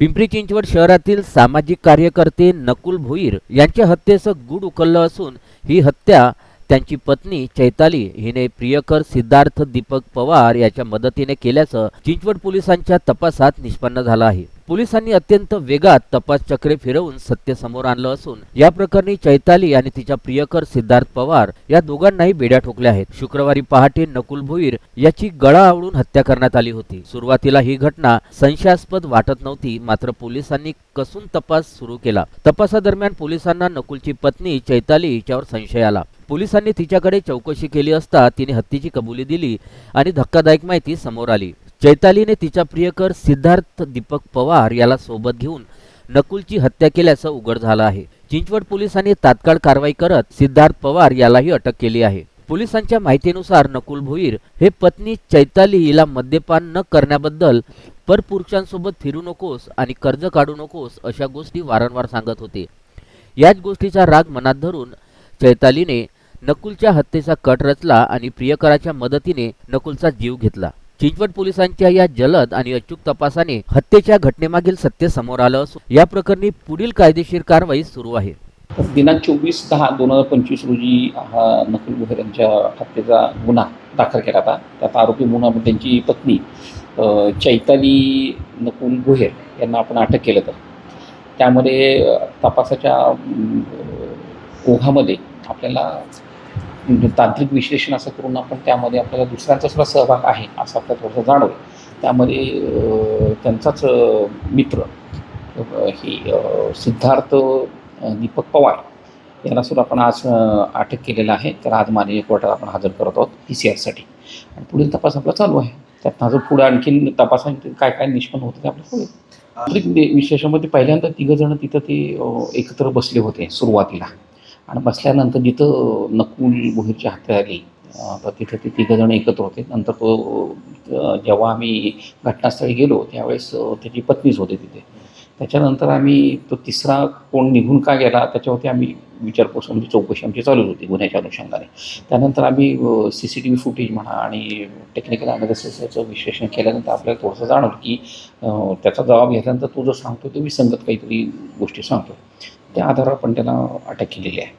पिंपरी चिंचवड शहरातील सामाजिक कार्यकर्ते नकुल भोईर यांच्या हत्येचं गुड उकललं असून ही हत्या त्यांची पत्नी चैताली हिने प्रियकर सिद्धार्थ दीपक पवार याच्या मदतीने केल्याचं चिंचवड पोलिसांच्या तपासात निष्पन्न झालं आहे. पोलिसांनी अत्यंत वेगात तपास चक्रे फिरवून सत्य समोर आणलं असून या प्रकरणी चैताली आणि तिच्या प्रियकर सिद्धार्थ पवार या दोघांनाही बेड्या ठोकल्या आहेत. शुक्रवारी पहाटे नकुल भोईर याची गळा आवळून हत्या करण्यात आली होती. सुरुवातीला ही घटना संशयास्पद वाटत नव्हती मात्र पोलिसांनी कसून तपास सुरू केला. तपासादरम्यान पोलिसांना नकुलची पत्नी चैताली हिच्यावर संशय आला. पोलिसांनी तिच्याकडे चौकशी केली असता तिने हत्तीची कबुली दिली आणि धक्कादायक माहिती समोर आली. चैतालीने तिचा प्रियकर सिद्धार्थ दीपक पवार याला सोबत घेऊन नकुलची हत्या केल्याचं उघड झालं आहे. चिंचवड पोलिसांनी तात्काळ कारवाई करत सिद्धार्थ पवार यालाही अटक केली आहे. पोलिसांच्या माहितीनुसार नकुल भोईर हे पत्नी चैताली हिला मद्यपान न करण्याबद्दल परपुरुषांसोबत फिरू नकोस आणि कर्ज काढू नकोस अशा गोष्टी वारंवार सांगत होते. याच गोष्टीचा राग मनात धरून चैतालीने नकुलच्या हत्येचा कट रचला आणि प्रियकराच्या मदतीने नकुलचा जीव घेतला. चिंचवड पोलिसांच्या या जलद आणि अचूक तपासाने हत्येच्या घटनेमागील सत्य समोर आलं असून या प्रकरणी पुढील कायदेशीर कारवाई सुरू आहे. दिनांक चोवीस दहा दोन हजार पंचवीस रोजी हा नकुल गुहेर यांच्या हत्येचा गुन्हा दाखल केला होता. त्यात आरोपी म्हणून त्यांची पत्नी चैताली नकुल गुहेर यांना आपण अटक केलं तर त्यामध्ये तपासाच्या ओघामध्ये आपल्याला तांत्रिक विश्लेषण असं करून आपण त्यामध्ये आपल्याला दुसऱ्यांचा सुद्धा सहभाग आहे असं आपल्याला थोडंसं जाणवलं. त्यामध्ये त्यांचाच मित्र ही सिद्धार्थ दीपक पवार याला सुद्धा आपण आज अटक केलेलं आहे. त्याला आज माननीय कोर्टात आपण हजर करत आहोत पी सी आरसाठी आणि पुढील तपास आपला चालू आहे. त्यात अजून पुढे आणखीन तपासाने काय काय निष्पन्न होतं ते आपल्याला तांत्रिक वि- विशेषामध्ये पहिल्यांदा तिघं जण तिथं ते एकत्र बसले होते सुरुवातीला. आणि बसल्यानंतर जिथं नकुल बोहीरची हत्या झाली तर तिथं ते तिघंजण एकत्र होते. नंतर तो जेव्हा आम्ही घटनास्थळी गेलो त्यावेळेस त्याची पत्नीच होते तिथे. त्याच्यानंतर आम्ही तो तिसरा कोण निघून का गेला त्याच्यावरती आम्ही विचारपूस म्हणजे चौकशी आमची चालूच होती गुन्ह्याच्या अनुषंगाने. त्यानंतर आम्ही C C T V footage म्हणा आणि टेक्निकल अनालिसिस याचं विश्लेषण केल्यानंतर आपल्याला थोडंसं जाणवलं की त्याचा जबाब घेतल्यानंतर तो जो सांगतो तो विसंगत काहीतरी गोष्टी सांगतो त्या आधारावर आपण त्याला अटक केलेली आहे.